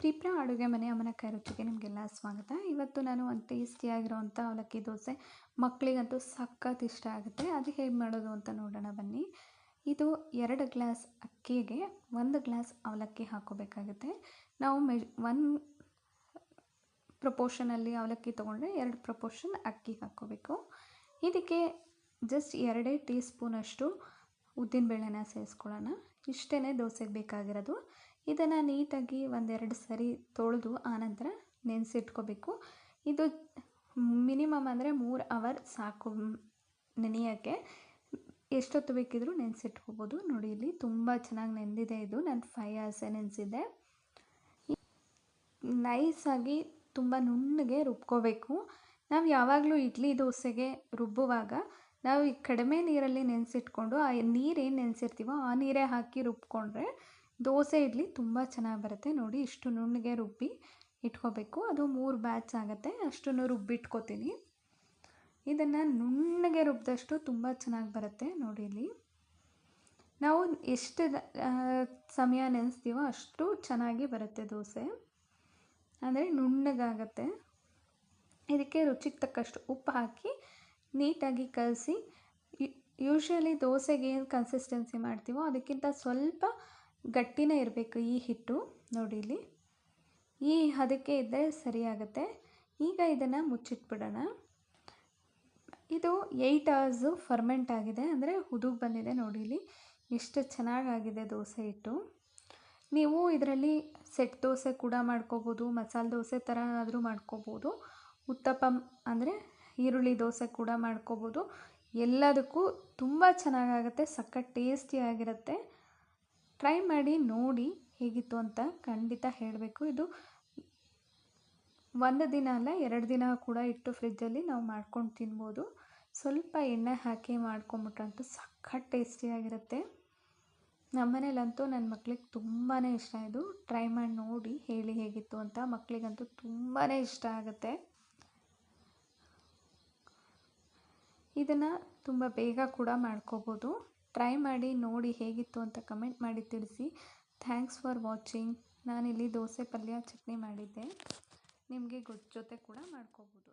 ಪ್ರಿಪ್ರಾ ಅಡುಗೆ ಮನೆ ಅಮ್ಮನ ಕೈ ರುಚಿಗೆ ನಿಮಗೆಲ್ಲ ಸ್ವಾಗತ. ಇವತ್ತು ನಾನು ಒಂದು ಟೇಸ್ಟಿಯಾಗಿರುವಂಥ ಅವಲಕ್ಕಿ ದೋಸೆ. ಮಕ್ಕಳಿಗಂತೂ ಸಖತ್ ಇಷ್ಟ ಆಗುತ್ತೆ. ಅದು ಹೇಗೆ ಮಾಡೋದು ಅಂತ ನೋಡೋಣ ಬನ್ನಿ. ಇದು ಎರಡು ಗ್ಲಾಸ್ ಅಕ್ಕಿಗೆ ಒಂದು ಗ್ಲಾಸ್ ಅವಲಕ್ಕಿ ಹಾಕೋಬೇಕಾಗುತ್ತೆ. ನಾವು ಮೆ ಒನ್ ಪ್ರಪೋರ್ಷನಲ್ಲಿ ಅವಲಕ್ಕಿ ತೊಗೊಂಡ್ರೆ ಎರಡು ಪ್ರಪೋರ್ಷನ್ ಅಕ್ಕಿ ಹಾಕ್ಕೋಬೇಕು ಇದಕ್ಕೆ ಜಸ್ಟ್ ಎರಡೇ ಟೀ ಸ್ಪೂನಷ್ಟು ಉದ್ದಿನಬೇಳೆನ ಸೇರಿಸ್ಕೊಳ್ಳೋಣ. ಇಷ್ಟೇ ದೋಸೆಗೆ ಬೇಕಾಗಿರೋದು. ಇದನ್ನು ನೀಟಾಗಿ ಒಂದೆರಡು ಸರಿ ತೊಳೆದು ಆನಂತರ ನೆನೆಸಿಟ್ಕೋಬೇಕು. ಇದು ಮಿನಿಮಮ್ ಅಂದರೆ ಮೂರು ಅವರ್ ಸಾಕು ನೆನೆಯೋಕ್ಕೆ. ಎಷ್ಟೊತ್ತು ಬೇಕಿದ್ರೂ ನೆನೆಸಿಟ್ಕೋಬೋದು. ನೋಡಿ, ಇಲ್ಲಿ ತುಂಬ ಚೆನ್ನಾಗಿ ನೆಂದಿದೆ ಇದು. ನಾನು ಫೈವ್ ಅವರ್ಸೇ ನೆನೆಸಿದ್ದೆ. ನೈಸಾಗಿ ತುಂಬ ನುಣ್ಣಗೆ ರುಬ್ಕೋಬೇಕು. ನಾವು ಯಾವಾಗಲೂ ಇಡ್ಲಿ ದೋಸೆಗೆ ರುಬ್ಬುವಾಗ ನಾವು ಈ ಕಡಿಮೆ ನೀರಲ್ಲಿ ನೆನೆಸಿಟ್ಕೊಂಡು ಆ ನೀರೇನು ನೆನೆಸಿರ್ತೀವೋ ಆ ನೀರೇ ಹಾಕಿ ರುಬ್ಕೊಂಡ್ರೆ ದೋಸೆ ಇಡ್ಲಿ ತುಂಬ ಚೆನ್ನಾಗಿ ಬರುತ್ತೆ. ನೋಡಿ ಇಷ್ಟು ನುಣ್ಣಗೆ ರುಬ್ಬಿ ಇಟ್ಕೋಬೇಕು. ಅದು ಮೂರು ಬ್ಯಾಚ್ ಆಗುತ್ತೆ. ಅಷ್ಟನ್ನು ರುಬ್ಬಿಟ್ಕೋತೀನಿ. ಇದನ್ನು ನುಣ್ಣಗೆ ರುಬ್ಬಿದಷ್ಟು ತುಂಬ ಚೆನ್ನಾಗಿ ಬರುತ್ತೆ. ನೋಡಿ ಇಲ್ಲಿ. ನಾವು ಎಷ್ಟು ಸಮಯ ನೆನೆಸ್ತೀವೋ ಅಷ್ಟು ಚೆನ್ನಾಗಿ ಬರುತ್ತೆ ದೋಸೆ. ಅಂದರೆ ನುಣ್ಣಗಾಗತ್ತೆ. ಇದಕ್ಕೆ ರುಚಿಗೆ ತಕ್ಕಷ್ಟು ಉಪ್ಪು ಹಾಕಿ ನೀಟಾಗಿ ಕಲಸಿ. ಯೂಶ್ವಲಿ ದೋಸೆಗೆ ಏನು ಕನ್ಸಿಸ್ಟೆನ್ಸಿ ಮಾಡ್ತೀವೋ ಅದಕ್ಕಿಂತ ಸ್ವಲ್ಪ ಗಟ್ಟಿನೇ ಇರಬೇಕು ಈ ಹಿಟ್ಟು. ನೋಡಿ ಇಲ್ಲಿ. ಈ ಹದಕ್ಕೆ ಇದ್ದರೆ ಸರಿಯಾಗುತ್ತೆ. ಈಗ ಇದನ್ನು ಮುಚ್ಚಿಟ್ಬಿಡೋಣ. ಇದು ಏಯ್ಟ್ ಅವರ್ಸು ಫರ್ಮೆಂಟ್ ಆಗಿದೆ. ಅಂದರೆ ಹುದುಗ್ ಬಂದಿದೆ ನೋಡಿ ಇಲ್ಲಿ. ಎಷ್ಟು ಚೆನ್ನಾಗಾಗಿದೆ ದೋಸೆ ಹಿಟ್ಟು. ನೀವು ಇದರಲ್ಲಿ ಸೆಟ್ ದೋಸೆ ಕೂಡ ಮಾಡ್ಕೋಬೋದು, ಮಸಾಲೆ ದೋಸೆ ಥರ ಆದರೂ ಮಾಡ್ಕೋಬೋದು ಉತ್ತಪ್ಪಮ್ ಅಂದರೆ ಈರುಳ್ಳಿ ದೋಸೆ ಕೂಡ ಮಾಡ್ಕೋಬೋದು. ಎಲ್ಲದಕ್ಕೂ ತುಂಬ ಚೆನ್ನಾಗಾಗುತ್ತೆ, ಸಖತ್ ಟೇಸ್ಟಿಯಾಗಿರುತ್ತೆ ಟ್ರೈ ಮಾಡಿ ನೋಡಿ ಹೇಗಿತ್ತು ಅಂತ ಖಂಡಿತ ಹೇಳಬೇಕು. ಇದು ಒಂದು ದಿನ ಅಲ್ಲ, ಎರಡು ದಿನ ಕೂಡ ಇಟ್ಟು ಫ್ರಿಜ್ಜಲ್ಲಿ ನಾವು ಮಾಡ್ಕೊಂಡು ತಿನ್ಬೋದು. ಸ್ವಲ್ಪ ಎಣ್ಣೆ ಹಾಕಿ ಮಾಡ್ಕೊಂಬಿಟ್ರಂತೂ ಸಖತ್ ಟೇಸ್ಟಿಯಾಗಿರುತ್ತೆ ನಮ್ಮನೇಲಂತೂ ನನ್ನ ಮಕ್ಳಿಗೆ ತುಂಬಾ ಇಷ್ಟ ಇದು. ಟ್ರೈ ಮಾಡಿ ನೋಡಿ ಹೇಳಿ ಹೇಗಿತ್ತು ಅಂತ ಮಕ್ಕಳಿಗಂತೂ ತುಂಬಾ ಇಷ್ಟ ಆಗುತ್ತೆ. ಇದನ್ನು ತುಂಬ ಬೇಗ ಕೂಡ ಮಾಡ್ಕೋಬೋದು. ಟ್ರೈ ಮಾಡಿ ನೋಡಿ ಹೇಗಿತ್ತು ಅಂತ ಕಮೆಂಟ್ ಮಾಡಿ ತಿಳಿಸಿ. ಥ್ಯಾಂಕ್ಸ್ ಫಾರ್ ವಾಚಿಂಗ್ ನಾನಿಲ್ಲಿ ದೋಸೆ ಪಲ್ಯ ಚಟ್ನಿ ಮಾಡಿದ್ದೆ. ನಿಮಗೆ ಗೊಜ್ಜು ಜೊತೆ ಕೂಡ ಮಾಡ್ಕೋಬೋದು.